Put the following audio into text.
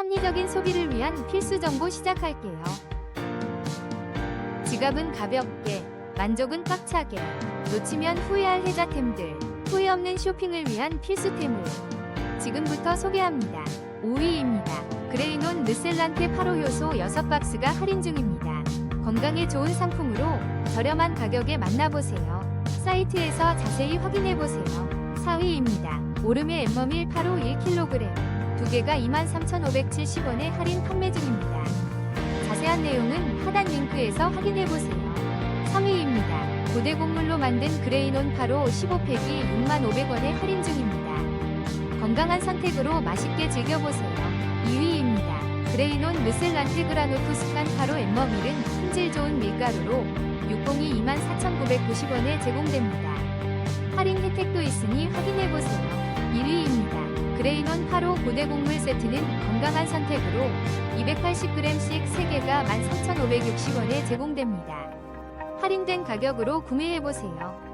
합리적인 소비를 위한 필수 정보 시작할게요. 지갑은 가볍게, 만족은 꽉차게, 놓치면 후회할 혜자템들, 후회 없는 쇼핑을 위한 필수템을 지금부터 소개합니다. 5위입니다. 그레이논 르셀란테 8호 요소 6박스가 할인 중입니다. 건강에 좋은 상품으로 저렴한 가격에 만나보세요. 사이트에서 자세히 확인해보세요. 4위입니다. 오름의 엠머밀 8호 1kg, 두 개가 23,570원에 할인 판매 중입니다. 자세한 내용은 하단 링크에서 확인해보세요. 3위입니다. 고대 곡물로 만든 그레이논 8호 15팩이 6,500원에 할인 중입니다. 건강한 선택으로 맛있게 즐겨보세요. 2위입니다. 그레이논 르셀란테 그라노프 습관 8호 엠머밀은 품질 좋은 밀가루로 602 24,990원에 제공됩니다. 할인 혜택도 있으니 확인 그레이논 8호 고대 곡물 세트는 건강한 선택으로 280g씩 3개가 13,560원에 제공됩니다. 할인된 가격으로 구매해보세요.